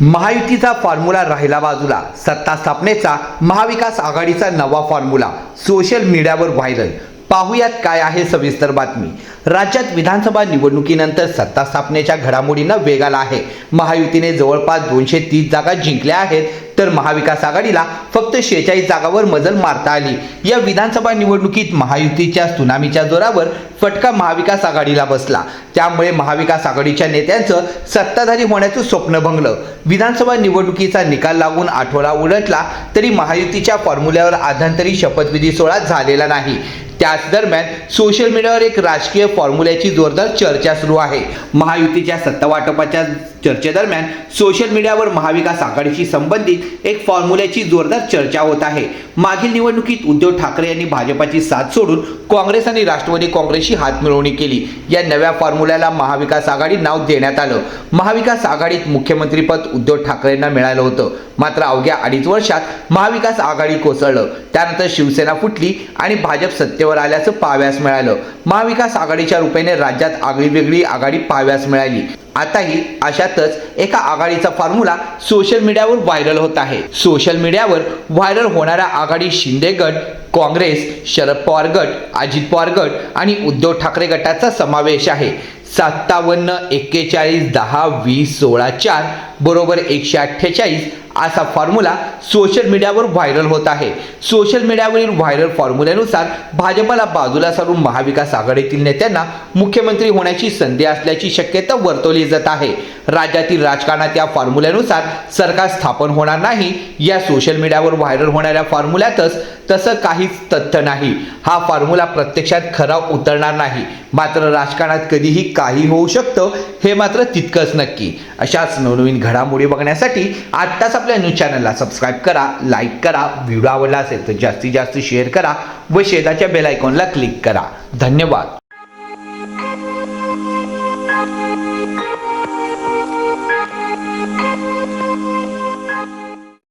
महायुतीचा फॉर्म्युला राहिला बाजूला. सत्ता स्थापनेचा महाविकास आघाडीचा नवा फॉर्म्युला सोशल मीडियावर व्हायरल पाहुयात काय आहे सविस्तर बातमी. राज्यात विधानसभा निवडणुकीनंतर सत्ता स्थापनेच्या घडामोडींना वेग आला आहे. महायुतीने जवळपास दोनशे तीस जागा जिंकल्या आहेत. तर महाविकास आघाडीला फक्त शेहेचाळीस जागावर मजल मारता आली. या विधानसभा निवडणुकीत महायुतीच्या सुनामीच्या जोरावर फटका महाविकास आघाडीला बसला. त्यामुळे महाविकास आघाडीच्या नेत्यांचं सत्ताधारी होण्याचं स्वप्न भंगलं. विधानसभा निवडणुकीचा निकाल लागून आठवडा उलटला तरी महायुतीच्या फॉर्म्युल्यावर आधांतरी शपथविधी सोहळा झालेला नाही. त्याच दरम्यान सोशल मीडियावर एक राजकीय फॉर्म्युल्याची जोरदार चर्चा सुरू आहे. महायुतीच्या सत्तावाटपाच्या चर्चेदरम्यान सोशल मीडियावर महाविकास आघाडीशी संबंधित एक फॉर्म्युल्याची जोरदार चर्चा होत आहे. मागील निवडणुकीत उद्धव ठाकरे यांनी भाजपाची साथ सोडून काँग्रेस आणि राष्ट्रवादी काँग्रेसशी हात मिळवणी केली. या नव्या फॉर्म्युल्याला महाविकास आघाडी नाव देण्यात आलं. महाविकास आघाडीत मुख्यमंत्रीपद उद्धव ठाकरेंना मिळालं होतं. मात्र अवघ्या अडीच वर्षात महाविकास आघाडी कोसळलं. त्यानंतर शिवसेना फुटली आणि भाजप सत्तेवर आल्याचं पाहाव्यास मिळालं. महाविकास आघाडीच्या रुपयाने राज्यात आगळीवेगळी आघाडी पाहाव्यास मिळाली. आताही अशातच एका आघाडीचा फॉर्म्युला सोशल मीडियावर व्हायरल होत आहे. सोशल मीडियावर व्हायरल होणाऱ्या आघाडी शिंदे गट काँग्रेस शरद पवार गट अजित पवार गट आणि उद्धव ठाकरे गटाचा समावेश आहे. सत्तावन्न एक्केचाळीस दहा वीस सोळा चार बरोबर एकशे अठ्ठेचाळीस असा फॉर्म्युला सोशल मीडियावर व्हायरल होत आहे. सोशल मीडियावरील व्हायरल फॉर्म्युल्यानुसार भाजपला बाजूला सारून महाविकास आघाडीतील नेत्यांना मुख्यमंत्री होण्याची संधी असल्याची शक्यता वर्तवली जात आहे. राज्यातील राजकारणात या फॉर्म्युल्यानुसार सरकार स्थापन होणार नाही. या सोशल मीडियावर व्हायरल होणाऱ्या फॉर्म्युल्यातच तसं काहीच तथ्य नाही. हा फॉर्म्युला प्रत्यक्षात खरा उतरणार नाही. मात्र राजकारणात कधीही काही होऊ शकतं हे मात्र तितकंच नक्की. अशाच नवनवीन घडामोडी बघण्यासाठी आत्ताच आपल्या न्यूज चॅनलला सबस्क्राईब करा लाईक करा व्हिडिओ आवडला असेल तर जास्तीत जास्त शेअर करा व शेजारच्या बेलायकॉनला क्लिक करा. धन्यवाद.